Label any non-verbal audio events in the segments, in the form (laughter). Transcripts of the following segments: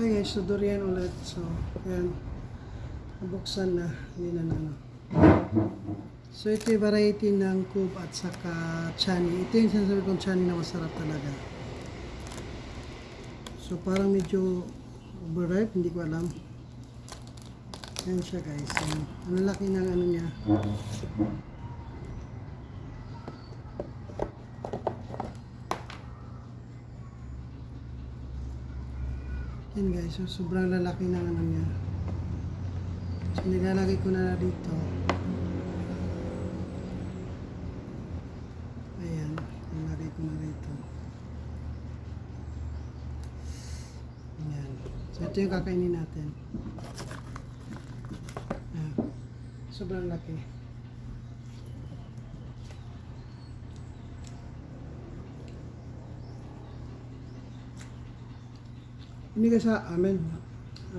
Hi guys, so durian ulit. So, ayan. Nabuksan na. Hindi na ano. So, ito yung variety ng cube at saka chani. Ito yung sinasabi kong chani na masarap talaga. So, parang medyo overripe. Hindi ko alam. Ayan siya guys. Ang laki ng ano niya. Yan guys, so sobrang lalaki ng ano niya. So nilalagay ko na dito. Ayan, nilalagay ko na dito. Ayan. So ito yung kakainin natin. Ayan. Sobrang laki. Ka sa amin.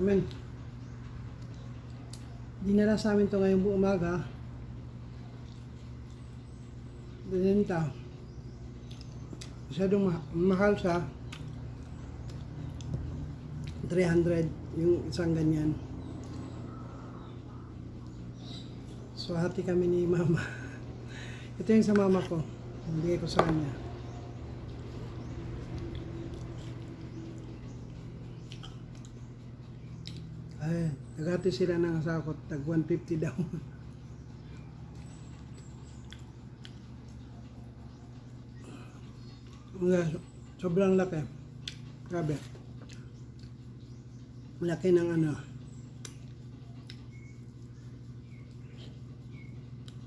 Amen. Dinala sa amin to ngayong buong umaga. Binenta. Masyadong ma- mahal siya. 300 yung isang ganyan. So hati kami ni mama. (laughs) Ito yung sa mama ko. Hindi ko sa kanya. Ay, nagati sila ng ko, tag 150 daw. Mga sobrang laki. Grabe. Laki ng ano.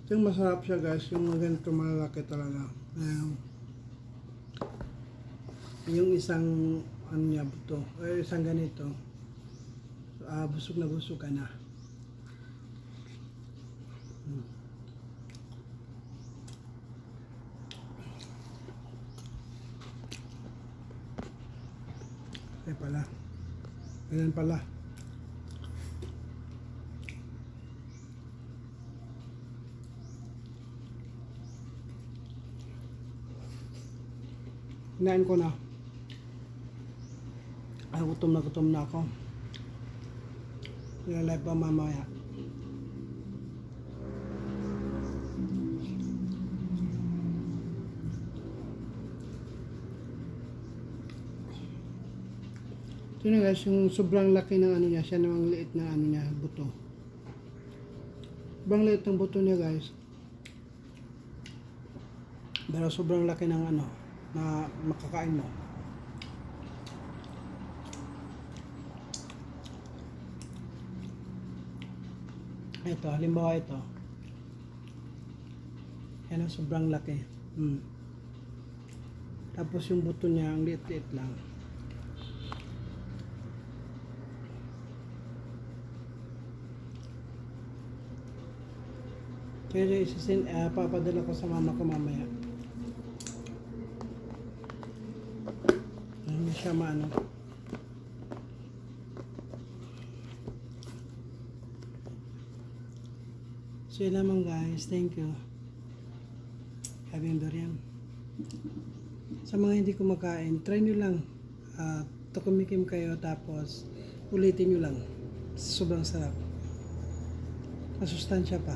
Yung masarap siya guys, yung mga ganito malaki talaga. Um, yung isang ano niya buto, o isang ganito ah busog na busog ka na. Hmm. Ay pala. Ganyan pala. Kinain ko na. Ay, gutom na gutom na ako. Nilalay pa mamaya. Ito na guys, yung sobrang laki ng ano niya, siya namang liit na ano niya, buto. Sobrang liit ng buto niya guys. Pero sobrang laki ng ano, na makakain mo. Ito, halimbawa ito. Yan ang sobrang laki. Hmm. Tapos yung buto niya, ang liit-liit lang. Pero isisin, uh, papadala ko sa mama ko mamaya. Hindi siya maano. So yun lamang guys, thank you. Sabi yung durian. Sa mga hindi kumakain, try nyo lang. Uh, tukumikim kayo tapos ulitin nyo lang. Sobrang sarap. Masustansya pa.